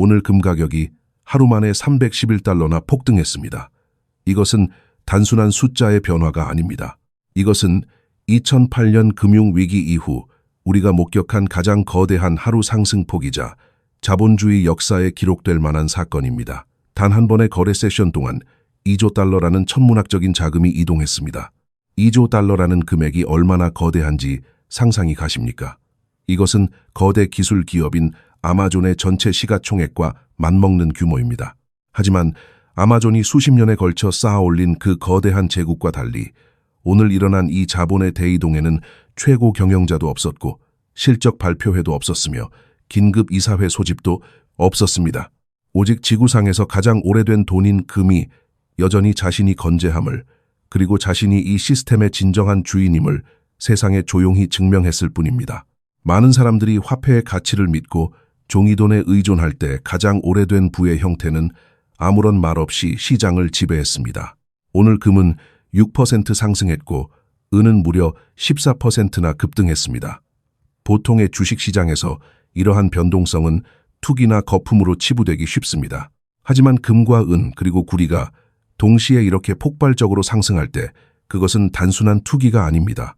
오늘 금 가격이 하루 만에 311달러나 폭등했습니다. 이것은 단순한 숫자의 변화가 아닙니다. 이것은 2008년 금융위기 이후 우리가 목격한 가장 거대한 하루 상승폭이자 자본주의 역사에 기록될 만한 사건입니다. 단 한 번의 거래 세션 동안 2조 달러라는 천문학적인 자금이 이동했습니다. 2조 달러라는 금액이 얼마나 거대한지 상상이 가십니까? 이것은 거대 기술 기업인 아마존의 전체 시가총액과 맞먹는 규모입니다. 하지만 아마존이 수십 년에 걸쳐 쌓아 올린 그 거대한 제국과 달리 오늘 일어난 이 자본의 대이동에는 최고 경영자도 없었고 실적 발표회도 없었으며 긴급 이사회 소집도 없었습니다. 오직 지구상에서 가장 오래된 돈인 금이 여전히 자신이 건재함을 그리고 자신이 이 시스템의 진정한 주인임을 세상에 조용히 증명했을 뿐입니다. 많은 사람들이 화폐의 가치를 믿고 종이돈에 의존할 때 가장 오래된 부의 형태는 아무런 말 없이 시장을 지배했습니다. 오늘 금은 6% 상승했고 은은 무려 14%나 급등했습니다. 보통의 주식시장에서 이러한 변동성은 투기나 거품으로 치부되기 쉽습니다. 하지만 금과 은 그리고 구리가 동시에 이렇게 폭발적으로 상승할 때 그것은 단순한 투기가 아닙니다.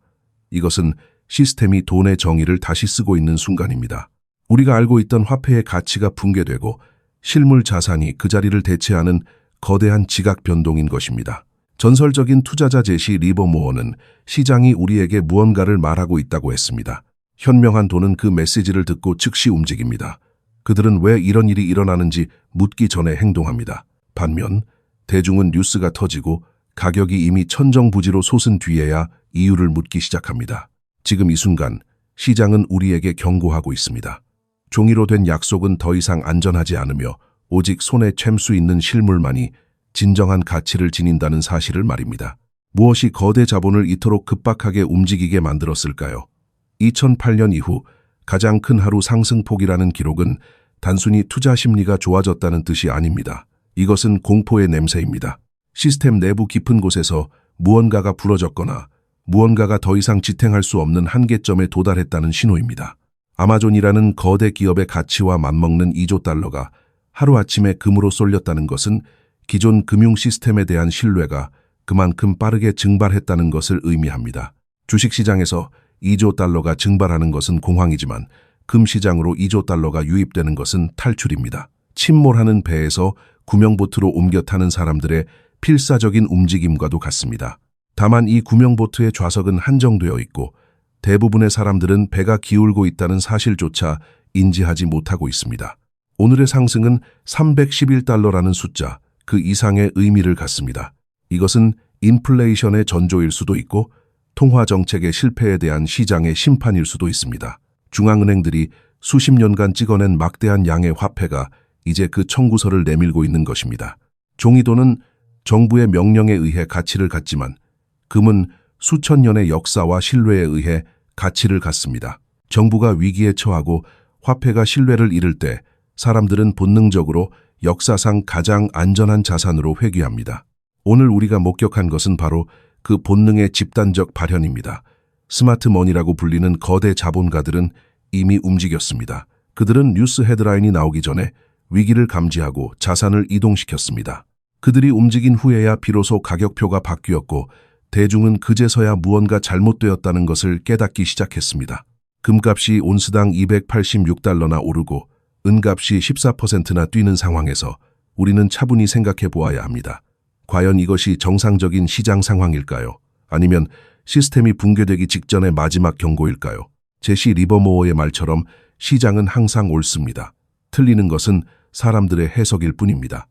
이것은 시스템이 돈의 정의를 다시 쓰고 있는 순간입니다. 우리가 알고 있던 화폐의 가치가 붕괴되고 실물 자산이 그 자리를 대체하는 거대한 지각 변동인 것입니다. 전설적인 투자자 제시 리버모어는 시장이 우리에게 무언가를 말하고 있다고 했습니다. 현명한 돈은 그 메시지를 듣고 즉시 움직입니다. 그들은 왜 이런 일이 일어나는지 묻기 전에 행동합니다. 반면 대중은 뉴스가 터지고 가격이 이미 천정부지로 솟은 뒤에야 이유를 묻기 시작합니다. 지금 이 순간 시장은 우리에게 경고하고 있습니다. 종이로 된 약속은 더 이상 안전하지 않으며 오직 손에 챈수 있는 실물만이 진정한 가치를 지닌다는 사실을 말입니다. 무엇이 거대 자본을 이토록 급박하게 움직이게 만들었을까요? 2008년 이후 가장 큰 하루 상승폭이라는 기록은 단순히 투자 심리가 좋아졌다는 뜻이 아닙니다. 이것은 공포의 냄새입니다. 시스템 내부 깊은 곳에서 무언가가 부러졌거나 무언가가 더 이상 지탱할 수 없는 한계점에 도달했다는 신호입니다. 아마존이라는 거대 기업의 가치와 맞먹는 2조 달러가 하루아침에 금으로 쏠렸다는 것은 기존 금융 시스템에 대한 신뢰가 그만큼 빠르게 증발했다는 것을 의미합니다. 주식시장에서 2조 달러가 증발하는 것은 공황이지만 금시장으로 2조 달러가 유입되는 것은 탈출입니다. 침몰하는 배에서 구명보트로 옮겨 타는 사람들의 필사적인 움직임과도 같습니다. 다만 이 구명보트의 좌석은 한정되어 있고 대부분의 사람들은 배가 기울고 있다는 사실조차 인지하지 못하고 있습니다. 오늘의 상승은 311달러라는 숫자, 그 이상의 의미를 갖습니다. 이것은 인플레이션의 전조일 수도 있고 통화 정책의 실패에 대한 시장의 심판일 수도 있습니다. 중앙은행들이 수십 년간 찍어낸 막대한 양의 화폐가 이제 그 청구서를 내밀고 있는 것입니다. 종이돈은 정부의 명령에 의해 가치를 갖지만 금은 수천 년의 역사와 신뢰에 의해 가치를 갖습니다. 정부가 위기에 처하고 화폐가 신뢰를 잃을 때 사람들은 본능적으로 역사상 가장 안전한 자산으로 회귀합니다. 오늘 우리가 목격한 것은 바로 그 본능의 집단적 발현입니다. 스마트 머니라고 불리는 거대 자본가들은 이미 움직였습니다. 그들은 뉴스 헤드라인이 나오기 전에 위기를 감지하고 자산을 이동시켰습니다. 그들이 움직인 후에야 비로소 가격표가 바뀌었고 대중은 그제서야 무언가 잘못되었다는 것을 깨닫기 시작했습니다. 금값이 온스당 286달러나 오르고 은값이 14%나 뛰는 상황에서 우리는 차분히 생각해 보아야 합니다. 과연 이것이 정상적인 시장 상황일까요? 아니면 시스템이 붕괴되기 직전의 마지막 경고일까요? 제시 리버모어의 말처럼 시장은 항상 옳습니다. 틀리는 것은 사람들의 해석일 뿐입니다.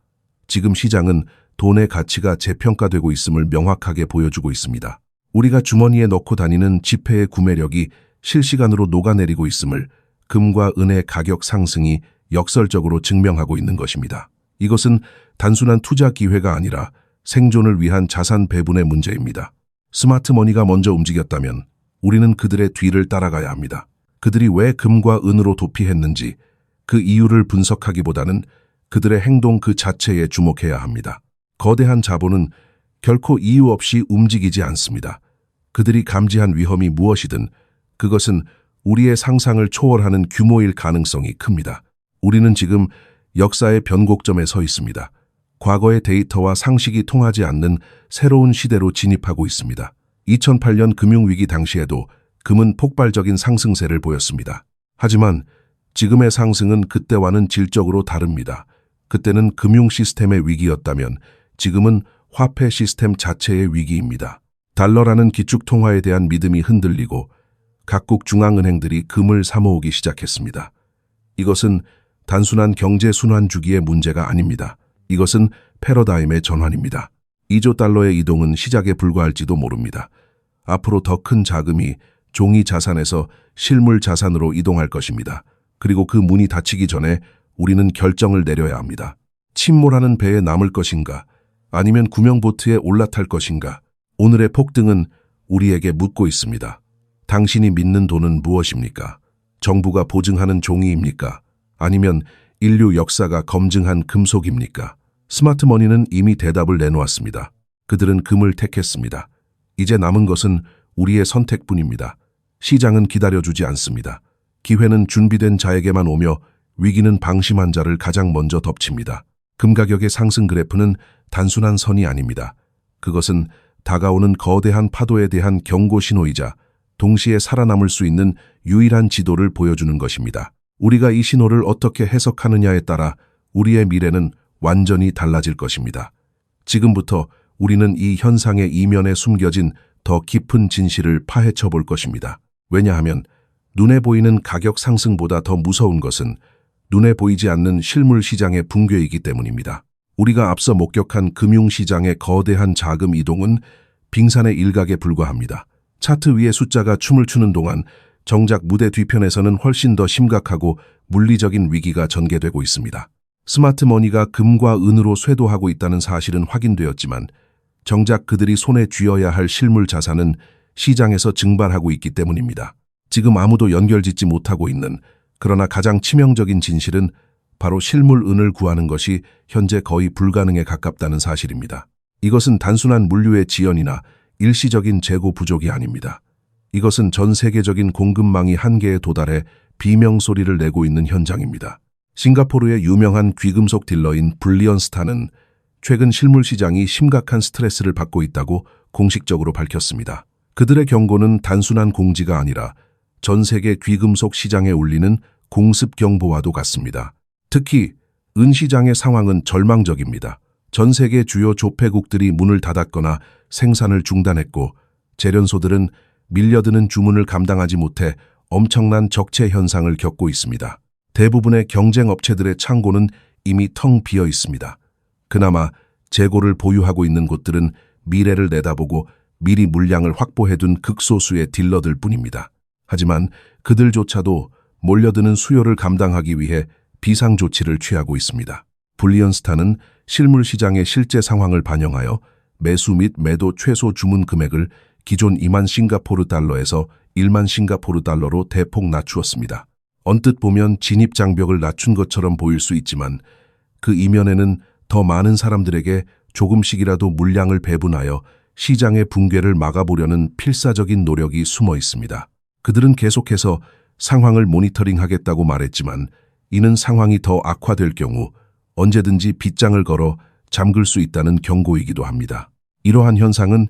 지금 시장은 돈의 가치가 재평가되고 있음을 명확하게 보여주고 있습니다. 우리가 주머니에 넣고 다니는 지폐의 구매력이 실시간으로 녹아내리고 있음을 금과 은의 가격 상승이 역설적으로 증명하고 있는 것입니다. 이것은 단순한 투자 기회가 아니라 생존을 위한 자산 배분의 문제입니다. 스마트 머니가 먼저 움직였다면 우리는 그들의 뒤를 따라가야 합니다. 그들이 왜 금과 은으로 도피했는지 그 이유를 분석하기보다는 그들의 행동 그 자체에 주목해야 합니다. 거대한 자본은 결코 이유 없이 움직이지 않습니다. 그들이 감지한 위험이 무엇이든 그것은 우리의 상상을 초월하는 규모일 가능성이 큽니다. 우리는 지금 역사의 변곡점에 서 있습니다. 과거의 데이터와 상식이 통하지 않는 새로운 시대로 진입하고 있습니다. 2008년 금융위기 당시에도 금은 폭발적인 상승세를 보였습니다. 하지만 지금의 상승은 그때와는 질적으로 다릅니다. 그때는 금융 시스템의 위기였다면 지금은 화폐 시스템 자체의 위기입니다. 달러라는 기축 통화에 대한 믿음이 흔들리고 각국 중앙은행들이 금을 사모으기 시작했습니다. 이것은 단순한 경제 순환 주기의 문제가 아닙니다. 이것은 패러다임의 전환입니다. 2조 달러의 이동은 시작에 불과할지도 모릅니다. 앞으로 더 큰 자금이 종이 자산에서 실물 자산으로 이동할 것입니다. 그리고 그 문이 닫히기 전에 우리는 결정을 내려야 합니다. 침몰하는 배에 남을 것인가? 아니면 구명보트에 올라탈 것인가? 오늘의 폭등은 우리에게 묻고 있습니다. 당신이 믿는 돈은 무엇입니까? 정부가 보증하는 종이입니까? 아니면 인류 역사가 검증한 금속입니까? 스마트머니는 이미 대답을 내놓았습니다. 그들은 금을 택했습니다. 이제 남은 것은 우리의 선택뿐입니다. 시장은 기다려주지 않습니다. 기회는 준비된 자에게만 오며 위기는 방심한 자를 가장 먼저 덮칩니다. 금 가격의 상승 그래프는 단순한 선이 아닙니다. 그것은 다가오는 거대한 파도에 대한 경고 신호이자 동시에 살아남을 수 있는 유일한 지도를 보여주는 것입니다. 우리가 이 신호를 어떻게 해석하느냐에 따라 우리의 미래는 완전히 달라질 것입니다. 지금부터 우리는 이 현상의 이면에 숨겨진 더 깊은 진실을 파헤쳐 볼 것입니다. 왜냐하면 눈에 보이는 가격 상승보다 더 무서운 것은 눈에 보이지 않는 실물 시장의 붕괴이기 때문입니다. 우리가 앞서 목격한 금융시장의 거대한 자금 이동은 빙산의 일각에 불과합니다. 차트 위에 숫자가 춤을 추는 동안 정작 무대 뒤편에서는 훨씬 더 심각하고 물리적인 위기가 전개되고 있습니다. 스마트머니가 금과 은으로 쇄도하고 있다는 사실은 확인되었지만 정작 그들이 손에 쥐어야 할 실물 자산은 시장에서 증발하고 있기 때문입니다. 지금 아무도 연결짓지 못하고 있는 그러나 가장 치명적인 진실은 바로 실물 은을 구하는 것이 현재 거의 불가능에 가깝다는 사실입니다. 이것은 단순한 물류의 지연이나 일시적인 재고 부족이 아닙니다. 이것은 전 세계적인 공급망이 한계에 도달해 비명 소리를 내고 있는 현장입니다. 싱가포르의 유명한 귀금속 딜러인 블리언스타는 최근 실물 시장이 심각한 스트레스를 받고 있다고 공식적으로 밝혔습니다. 그들의 경고는 단순한 공지가 아니라 전 세계 귀금속 시장에 울리는 공습 경보와도 같습니다. 특히 은 시장의 상황은 절망적입니다. 전 세계 주요 조폐국들이 문을 닫았거나 생산을 중단했고 재련소들은 밀려드는 주문을 감당하지 못해 엄청난 적체 현상을 겪고 있습니다. 대부분의 경쟁 업체들의 창고는 이미 텅 비어 있습니다. 그나마 재고를 보유하고 있는 곳들은 미래를 내다보고 미리 물량을 확보해둔 극소수의 딜러들 뿐입니다. 하지만 그들조차도 몰려드는 수요를 감당하기 위해 비상 조치를 취하고 있습니다. 불리언스타는 실물 시장의 실제 상황을 반영하여 매수 및 매도 최소 주문 금액을 기존 2만 싱가포르 달러에서 1만 싱가포르 달러로 대폭 낮추었습니다. 언뜻 보면 진입 장벽을 낮춘 것처럼 보일 수 있지만 그 이면에는 더 많은 사람들에게 조금씩이라도 물량을 배분하여 시장의 붕괴를 막아보려는 필사적인 노력이 숨어 있습니다. 그들은 계속해서 상황을 모니터링하겠다고 말했지만 이는 상황이 더 악화될 경우 언제든지 빗장을 걸어 잠글 수 있다는 경고이기도 합니다. 이러한 현상은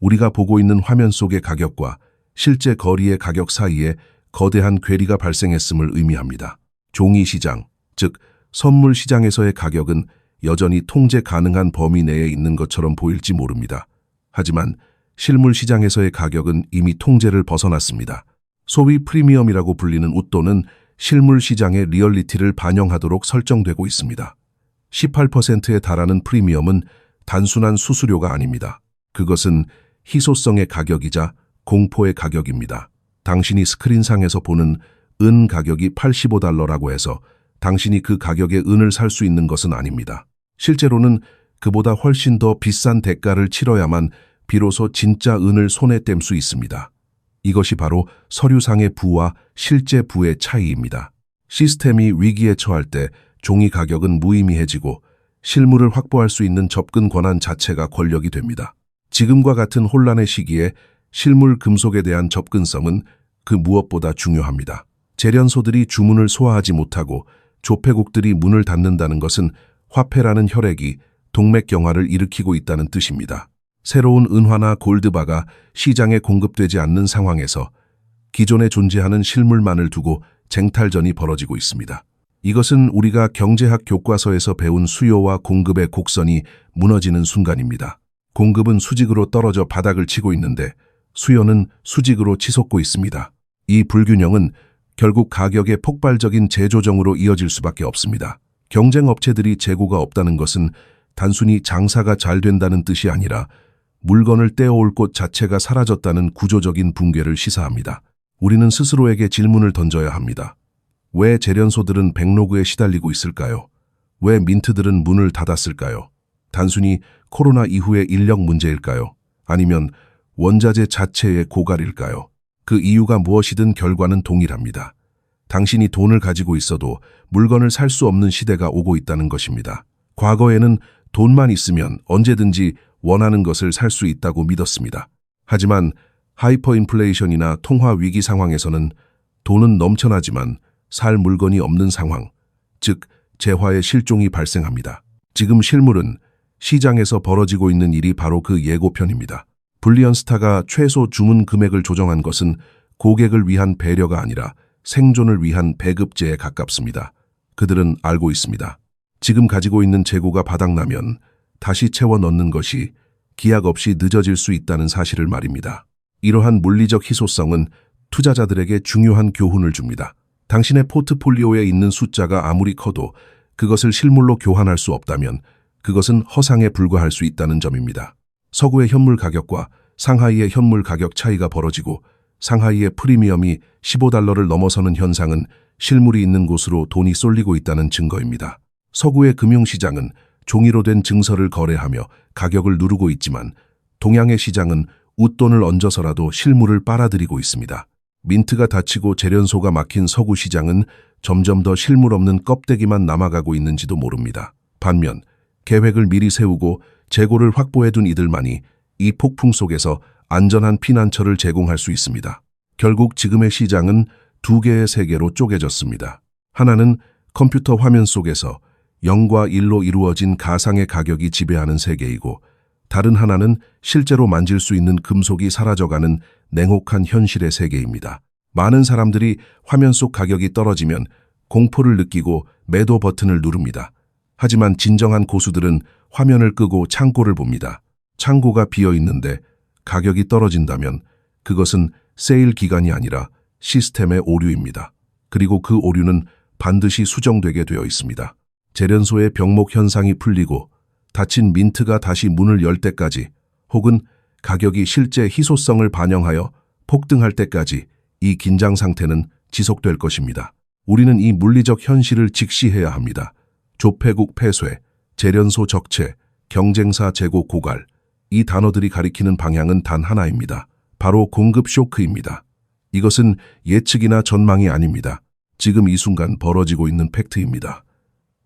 우리가 보고 있는 화면 속의 가격과 실제 거리의 가격 사이에 거대한 괴리가 발생했음을 의미합니다. 종이 시장, 즉 선물 시장에서의 가격은 여전히 통제 가능한 범위 내에 있는 것처럼 보일지 모릅니다. 하지만 실물 시장에서의 가격은 이미 통제를 벗어났습니다. 소위 프리미엄이라고 불리는 웃돈은 실물 시장의 리얼리티를 반영하도록 설정되고 있습니다. 18%에 달하는 프리미엄은 단순한 수수료가 아닙니다. 그것은 희소성의 가격이자 공포의 가격입니다. 당신이 스크린상에서 보는 은 가격이 85달러라고 해서 당신이 그 가격에 은을 살 수 있는 것은 아닙니다. 실제로는 그보다 훨씬 더 비싼 대가를 치러야만 비로소 진짜 은을 손에 뗀수 있습니다. 이것이 바로 서류상의 부와 실제 부의 차이입니다. 시스템이 위기에 처할 때 종이 가격은 무의미해지고 실물을 확보할 수 있는 접근 권한 자체가 권력이 됩니다. 지금과 같은 혼란의 시기에 실물 금속에 대한 접근성은 그 무엇보다 중요합니다. 재련소들이 주문을 소화하지 못하고 조폐국들이 문을 닫는다는 것은 화폐라는 혈액이 동맥경화를 일으키고 있다는 뜻입니다. 새로운 은화나 골드바가 시장에 공급되지 않는 상황에서 기존에 존재하는 실물만을 두고 쟁탈전이 벌어지고 있습니다. 이것은 우리가 경제학 교과서에서 배운 수요와 공급의 곡선이 무너지는 순간입니다. 공급은 수직으로 떨어져 바닥을 치고 있는데 수요는 수직으로 치솟고 있습니다. 이 불균형은 결국 가격의 폭발적인 재조정으로 이어질 수밖에 없습니다. 경쟁 업체들이 재고가 없다는 것은 단순히 장사가 잘 된다는 뜻이 아니라 물건을 떼어올 곳 자체가 사라졌다는 구조적인 붕괴를 시사합니다. 우리는 스스로에게 질문을 던져야 합니다. 왜 재련소들은 백로그에 시달리고 있을까요? 왜 민트들은 문을 닫았을까요? 단순히 코로나 이후의 인력 문제일까요? 아니면 원자재 자체의 고갈일까요? 그 이유가 무엇이든 결과는 동일합니다. 당신이 돈을 가지고 있어도 물건을 살 수 없는 시대가 오고 있다는 것입니다. 과거에는 돈만 있으면 언제든지 원하는 것을 살 수 있다고 믿었습니다. 하지만 하이퍼 인플레이션이나 통화 위기 상황에서는 돈은 넘쳐나지만 살 물건이 없는 상황, 즉 재화의 실종이 발생합니다. 지금 실물은 시장에서 벌어지고 있는 일이 바로 그 예고편입니다. 불리언스타가 최소 주문 금액을 조정한 것은 고객을 위한 배려가 아니라 생존을 위한 배급제에 가깝습니다. 그들은 알고 있습니다. 지금 가지고 있는 재고가 바닥나면 다시 채워 넣는 것이 기약 없이 늦어질 수 있다는 사실을 말입니다. 이러한 물리적 희소성은 투자자들에게 중요한 교훈을 줍니다. 당신의 포트폴리오에 있는 숫자가 아무리 커도 그것을 실물로 교환할 수 없다면 그것은 허상에 불과할 수 있다는 점입니다. 서구의 현물 가격과 상하이의 현물 가격 차이가 벌어지고 상하이의 프리미엄이 15달러를 넘어서는 현상은 실물이 있는 곳으로 돈이 쏠리고 있다는 증거입니다. 서구의 금융시장은 종이로 된 증서를 거래하며 가격을 누르고 있지만 동양의 시장은 웃돈을 얹어서라도 실물을 빨아들이고 있습니다. 민트가 닫히고 재련소가 막힌 서구 시장은 점점 더 실물 없는 껍데기만 남아가고 있는지도 모릅니다. 반면 계획을 미리 세우고 재고를 확보해둔 이들만이 이 폭풍 속에서 안전한 피난처를 제공할 수 있습니다. 결국 지금의 시장은 두 개의 세계로 쪼개졌습니다. 하나는 컴퓨터 화면 속에서 0과 1로 이루어진 가상의 가격이 지배하는 세계이고 다른 하나는 실제로 만질 수 있는 금속이 사라져가는 냉혹한 현실의 세계입니다. 많은 사람들이 화면 속 가격이 떨어지면 공포를 느끼고 매도 버튼을 누릅니다. 하지만 진정한 고수들은 화면을 끄고 창고를 봅니다. 창고가 비어 있는데 가격이 떨어진다면 그것은 세일 기간이 아니라 시스템의 오류입니다. 그리고 그 오류는 반드시 수정되게 되어 있습니다. 재련소의 병목 현상이 풀리고 닫힌 민트가 다시 문을 열 때까지 혹은 가격이 실제 희소성을 반영하여 폭등할 때까지 이 긴장 상태는 지속될 것입니다. 우리는 이 물리적 현실을 직시해야 합니다. 조폐국 폐쇄, 재련소 적체, 경쟁사 재고 고갈, 이 단어들이 가리키는 방향은 단 하나입니다. 바로 공급 쇼크입니다. 이것은 예측이나 전망이 아닙니다. 지금 이 순간 벌어지고 있는 팩트입니다.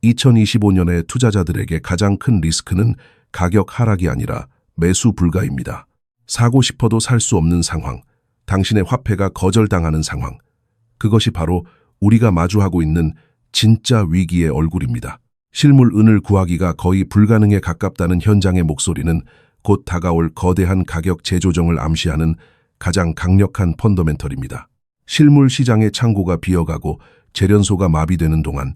2025년의 투자자들에게 가장 큰 리스크는 가격 하락이 아니라 매수 불가입니다. 사고 싶어도 살 수 없는 상황, 당신의 화폐가 거절당하는 상황. 그것이 바로 우리가 마주하고 있는 진짜 위기의 얼굴입니다. 실물 은을 구하기가 거의 불가능에 가깝다는 현장의 목소리는 곧 다가올 거대한 가격 재조정을 암시하는 가장 강력한 펀더멘털입니다. 실물 시장의 창고가 비어가고 재련소가 마비되는 동안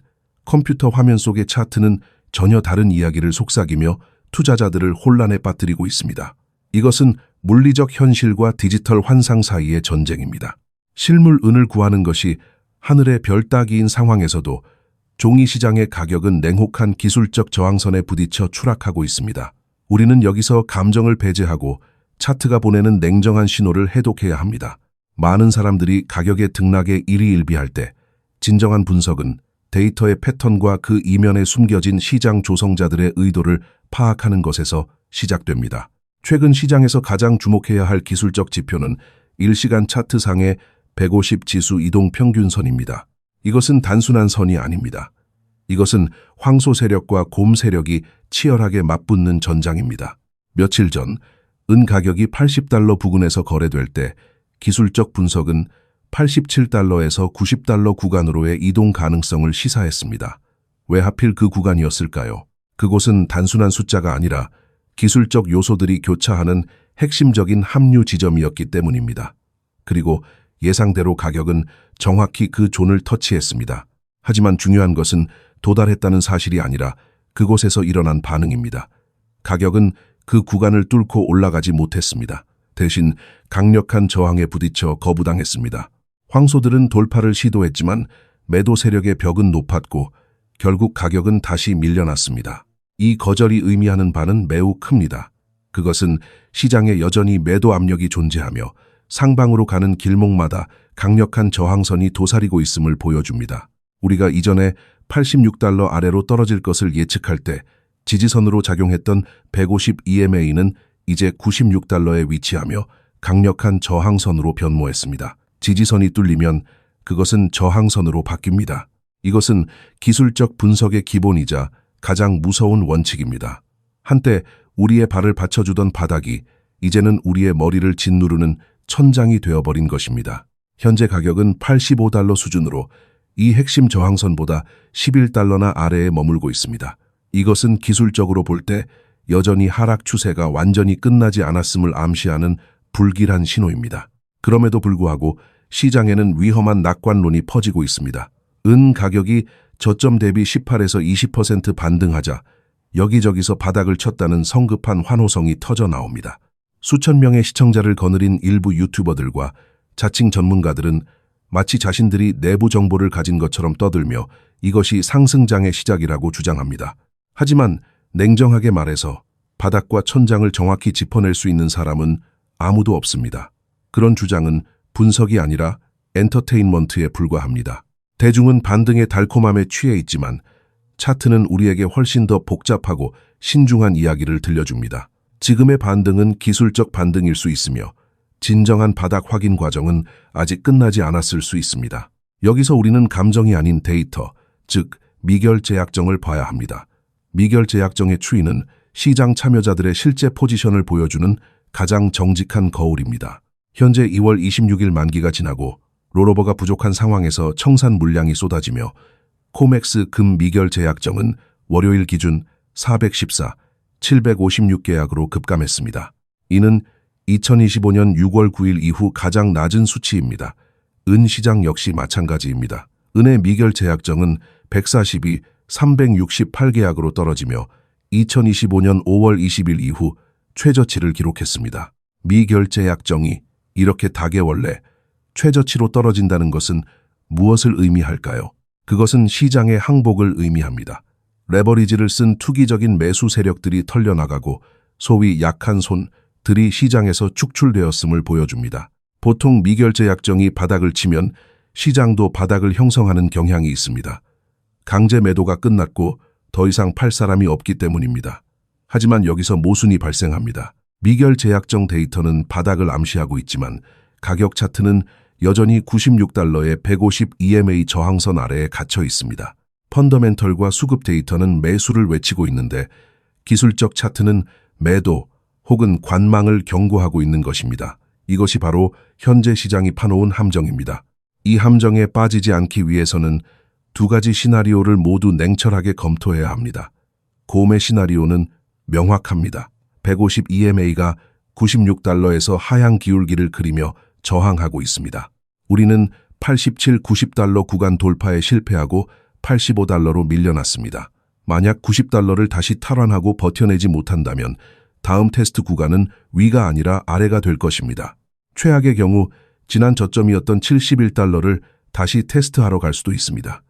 컴퓨터 화면 속의 차트는 전혀 다른 이야기를 속삭이며 투자자들을 혼란에 빠뜨리고 있습니다. 이것은 물리적 현실과 디지털 환상 사이의 전쟁입니다. 실물 은을 구하는 것이 하늘의 별 따기인 상황에서도 종이 시장의 가격은 냉혹한 기술적 저항선에 부딪혀 추락하고 있습니다. 우리는 여기서 감정을 배제하고 차트가 보내는 냉정한 신호를 해독해야 합니다. 많은 사람들이 가격의 등락에 일희일비할 때 진정한 분석은 데이터의 패턴과 그 이면에 숨겨진 시장 조성자들의 의도를 파악하는 것에서 시작됩니다. 최근 시장에서 가장 주목해야 할 기술적 지표는 일시간 차트상의 150 지수 이동 평균선입니다. 이것은 단순한 선이 아닙니다. 이것은 황소 세력과 곰 세력이 치열하게 맞붙는 전장입니다. 며칠 전 은 가격이 80달러 부근에서 거래될 때 기술적 분석은 87달러에서 90달러 구간으로의 이동 가능성을 시사했습니다. 왜 하필 그 구간이었을까요? 그곳은 단순한 숫자가 아니라 기술적 요소들이 교차하는 핵심적인 합류 지점이었기 때문입니다. 그리고 예상대로 가격은 정확히 그 존을 터치했습니다. 하지만 중요한 것은 도달했다는 사실이 아니라 그곳에서 일어난 반응입니다. 가격은 그 구간을 뚫고 올라가지 못했습니다. 대신 강력한 저항에 부딪혀 거부당했습니다. 황소들은 돌파를 시도했지만 매도 세력의 벽은 높았고 결국 가격은 다시 밀려났습니다. 이 거절이 의미하는 바는 매우 큽니다. 그것은 시장에 여전히 매도 압력이 존재하며 상방으로 가는 길목마다 강력한 저항선이 도사리고 있음을 보여줍니다. 우리가 이전에 86달러 아래로 떨어질 것을 예측할 때 지지선으로 작용했던 150 EMA는 이제 96달러에 위치하며 강력한 저항선으로 변모했습니다. 지지선이 뚫리면 그것은 저항선으로 바뀝니다. 이것은 기술적 분석의 기본이자 가장 무서운 원칙입니다. 한때 우리의 발을 받쳐주던 바닥이 이제는 우리의 머리를 짓누르는 천장이 되어버린 것입니다. 현재 가격은 85달러 수준으로 이 핵심 저항선보다 11달러나 아래에 머물고 있습니다. 이것은 기술적으로 볼 때 여전히 하락 추세가 완전히 끝나지 않았음을 암시하는 불길한 신호입니다. 그럼에도 불구하고 시장에는 위험한 낙관론이 퍼지고 있습니다. 은 가격이 저점 대비 18에서 20% 반등하자 여기저기서 바닥을 쳤다는 성급한 환호성이 터져 나옵니다. 수천 명의 시청자를 거느린 일부 유튜버들과 자칭 전문가들은 마치 자신들이 내부 정보를 가진 것처럼 떠들며 이것이 상승장의 시작이라고 주장합니다. 하지만 냉정하게 말해서 바닥과 천장을 정확히 짚어낼 수 있는 사람은 아무도 없습니다. 그런 주장은 분석이 아니라 엔터테인먼트에 불과합니다. 대중은 반등의 달콤함에 취해 있지만 차트는 우리에게 훨씬 더 복잡하고 신중한 이야기를 들려줍니다. 지금의 반등은 기술적 반등일 수 있으며 진정한 바닥 확인 과정은 아직 끝나지 않았을 수 있습니다. 여기서 우리는 감정이 아닌 데이터, 즉 미결 제약정을 봐야 합니다. 미결 제약정의 추이는 시장 참여자들의 실제 포지션을 보여주는 가장 정직한 거울입니다. 현재 2월 26일 만기가 지나고 롤오버가 부족한 상황에서 청산 물량이 쏟아지며 코맥스 금 미결 제약정은 월요일 기준 414, 756계약으로 급감했습니다. 이는 2025년 6월 9일 이후 가장 낮은 수치입니다. 은 시장 역시 마찬가지입니다. 은의 미결 제약정은 142, 368계약으로 떨어지며 2025년 5월 20일 이후 최저치를 기록했습니다. 미결제 약정이 이렇게 다개월내 최저치로 떨어진다는 것은 무엇을 의미할까요? 그것은 시장의 항복을 의미합니다. 레버리지를 쓴 투기적인 매수 세력들이 털려나가고 소위 약한 손들이 시장에서 축출되었음을 보여줍니다. 보통 미결제 약정이 바닥을 치면 시장도 바닥을 형성하는 경향이 있습니다. 강제 매도가 끝났고 더 이상 팔 사람이 없기 때문입니다. 하지만 여기서 모순이 발생합니다. 미결 제약정 데이터는 바닥을 암시하고 있지만 가격 차트는 여전히 96달러의 150 EMA 저항선 아래에 갇혀 있습니다. 펀더멘털과 수급 데이터는 매수를 외치고 있는데 기술적 차트는 매도 혹은 관망을 경고하고 있는 것입니다. 이것이 바로 현재 시장이 파놓은 함정입니다. 이 함정에 빠지지 않기 위해서는 두 가지 시나리오를 모두 냉철하게 검토해야 합니다. 곰의 시나리오는 명확합니다. 150 EMA가 96달러에서 하향 기울기를 그리며 저항하고 있습니다. 우리는 87, 90달러 구간 돌파에 실패하고 85달러로 밀려났습니다. 만약 90달러를 다시 탈환하고 버텨내지 못한다면 다음 테스트 구간은 위가 아니라 아래가 될 것입니다. 최악의 경우 지난 저점이었던 71달러를 다시 테스트하러 갈 수도 있습니다.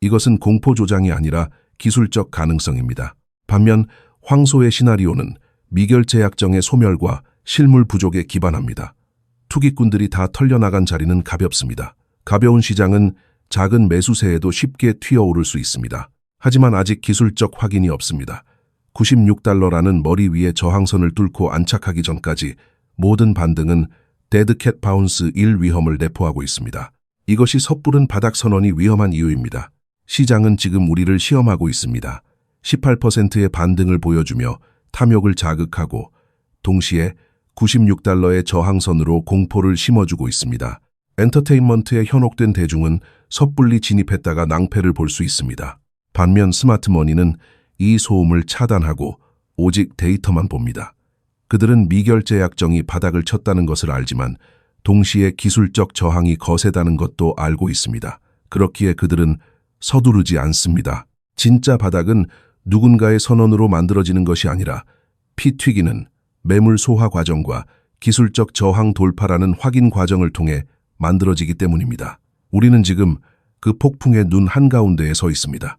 이것은 공포 조장이 아니라 기술적 가능성입니다. 반면 황소의 시나리오는 미결제 약정의 소멸과 실물 부족에 기반합니다. 투기꾼들이 다 털려나간 자리는 가볍습니다. 가벼운 시장은 작은 매수세에도 쉽게 튀어오를 수 있습니다. 하지만 아직 기술적 확인이 없습니다. 96달러라는 머리 위에 저항선을 뚫고 안착하기 전까지 모든 반등은 데드캣 바운스 1 위험을 내포하고 있습니다. 이것이 섣부른 바닥 선언이 위험한 이유입니다. 시장은 지금 우리를 시험하고 있습니다. 18%의 반등을 보여주며 탐욕을 자극하고 동시에 96달러의 저항선으로 공포를 심어주고 있습니다. 엔터테인먼트에 현혹된 대중은 섣불리 진입했다가 낭패를 볼 수 있습니다. 반면 스마트머니는 이 소음을 차단하고 오직 데이터만 봅니다. 그들은 미결제 약정이 바닥을 쳤다는 것을 알지만 동시에 기술적 저항이 거세다는 것도 알고 있습니다. 그렇기에 그들은 서두르지 않습니다. 진짜 바닥은 누군가의 선언으로 만들어지는 것이 아니라 피 튀기는 매물 소화 과정과 기술적 저항 돌파라는 확인 과정을 통해 만들어지기 때문입니다. 우리는 지금 그 폭풍의 눈 한가운데에 서 있습니다.